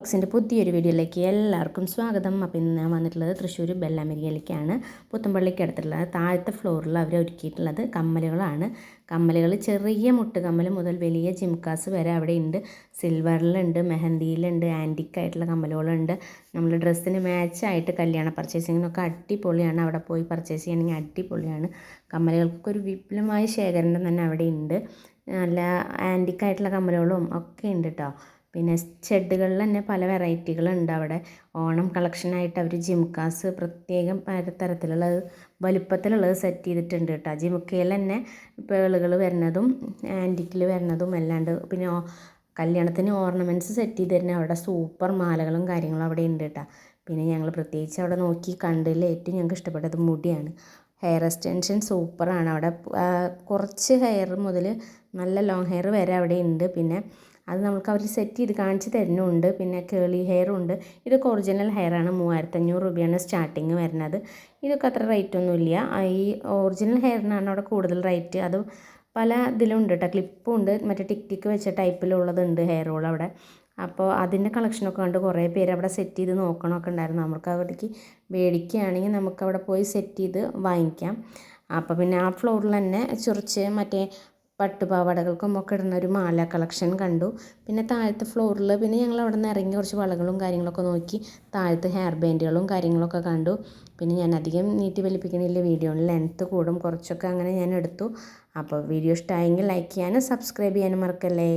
ബോക്സിന്റെ പുതിയൊരു വീഡിയോയിലേക്ക് എല്ലാവർക്കും സ്വാഗതം. അപ്പോൾ ഇന്ന് ഞാൻ വന്നിട്ടുള്ളത് തൃശ്ശൂർ ബെല്ലാമരിയിലേക്കാണ് പുത്തമ്പള്ളിക്ക് അടുത്തുള്ളത്. താഴത്തെ ഫ്ലോറിൽ അവർ ഒരുക്കിയിട്ടുള്ളത് കമ്മലുകളാണ്. കമ്മലുകൾ ചെറിയ മുട്ടുകമ്മൽ മുതൽ വലിയ ജിംകാസ് വരെ അവിടെ ഉണ്ട്. സിൽവറിലുണ്ട് മെഹന്തിയിലുണ്ട് ആന്റിക്കായിട്ടുള്ള കമ്മലുകളുണ്ട്. നമ്മൾ ഡ്രസ്സിന് മാച്ചായിട്ട് കല്യാണ പർച്ചേസിങ്ങിനൊക്കെ അടിപൊളിയാണ്. അവിടെ പോയി പർച്ചേസ് ചെയ്യണമെങ്കിൽ അടിപൊളിയാണ്. കമ്മലുകൾക്കൊക്കെ ഒരു വിപുലമായ ശേഖരണം തന്നെ അവിടെ ഉണ്ട്. നല്ല ആന്റിക്കായിട്ടുള്ള കമ്മലുകളും ഒക്കെ ഉണ്ട് കേട്ടോ പിന്നെ ഷെഡുകളിൽ തന്നെ പല വെറൈറ്റികളുണ്ട് അവിടെ. ഓണം കളക്ഷനായിട്ട് അവർ ജിംകാസ് പ്രത്യേകം പല തരത്തിലുള്ളത് വലുപ്പത്തിലുള്ളത് സെറ്റ് ചെയ്തിട്ടുണ്ട് കേട്ടോ. ജിമുക്കയിൽ തന്നെ പേളുകൾ വരുന്നതും ആന്റിക്കിൽ വരുന്നതും അല്ലാണ്ട് പിന്നെ കല്യാണത്തിന് ഓർണമെന്റ്സ് സെറ്റ് ചെയ്ത് തരുന്ന അവിടെ സൂപ്പർ മാലകളും കാര്യങ്ങളും അവിടെ ഉണ്ട് കേട്ടോ. പിന്നെ ഞങ്ങൾ പ്രത്യേകിച്ച് അവിടെ നോക്കി കണ്ടതിൽ ഏറ്റവും ഞങ്ങൾക്ക് ഇഷ്ടപ്പെട്ടത് മുടിയാണ്. ഹെയർ എക്സ്റ്റൻഷൻ സൂപ്പറാണ്. അവിടെ കുറച്ച് ഹെയർ മുതൽ നല്ല ലോങ് ഹെയർ വരെ അവിടെ ഉണ്ട്. പിന്നെ അത് നമുക്ക് അവർ സെറ്റ് ചെയ്ത് കാണിച്ച് തരുന്നുണ്ട്. പിന്നെ കേളി ഹെയറും ഉണ്ട്. ഇതൊക്കെ ഒറിജിനൽ ഹെയറാണ് മൂവായിരത്തഞ്ഞൂറ് രൂപയാണ് സ്റ്റാർട്ടിങ് വരുന്നത്. ഇതൊക്കെ അത്ര റേറ്റ് ഒന്നുമില്ല ഈ ഒറിജിനൽ ഹെയറിനാണ് അവിടെ കൂടുതൽ റേറ്റ് അത് പല ഇതിലുണ്ട് കേട്ടോ ക്ലിപ്പും ഉണ്ട്. മറ്റേ ടിക് ടിക്ക് വെച്ച ടൈപ്പിലുള്ളതുണ്ട് ഹെയർ റോൾ അവിടെ. അപ്പോൾ അതിന്റെ കളക്ഷനൊക്കെ കണ്ട് കുറേ പേര് അവിടെ സെറ്റ് ചെയ്ത് നോക്കണമൊക്കെ ഉണ്ടായിരുന്നു. നമുക്ക് അവിടേക്ക് മേടിക്കുകയാണെങ്കിൽ നമുക്ക് അവിടെ പോയി സെറ്റ് ചെയ്ത് വാങ്ങിക്കാം. അപ്പോൾ പിന്നെ ആ ഫ്ലോറിൽ തന്നെ ചുറിച്ച് മറ്റേ പട്ടുപാവാടകൾക്കും ഒക്കെ ഇടുന്ന ഒരു മാല കളക്ഷൻ കണ്ടു. പിന്നെ താഴത്തെ ഫ്ലോറിൽ പിന്നെ ഞങ്ങൾ അവിടെ നിന്ന് ഇറങ്ങി കുറച്ച് വളകളും കാര്യങ്ങളൊക്കെ നോക്കി താഴത്തെ ഹെയർ ബാൻഡുകളും കാര്യങ്ങളൊക്കെ കണ്ടു. പിന്നെ ഞാൻ അധികം നീട്ടി വലിപ്പിക്കണില്ല വീഡിയോയിൽ ലെങ്ത്ത് കൂടും കുറച്ചൊക്കെ അങ്ങനെ ഞാൻ എടുത്തു. അപ്പോൾ വീഡിയോ ഇഷ്ടമായെങ്കിൽ ലൈക്ക് ചെയ്യാനും സബ്സ്ക്രൈബ് ചെയ്യാനും മറക്കല്ലേ?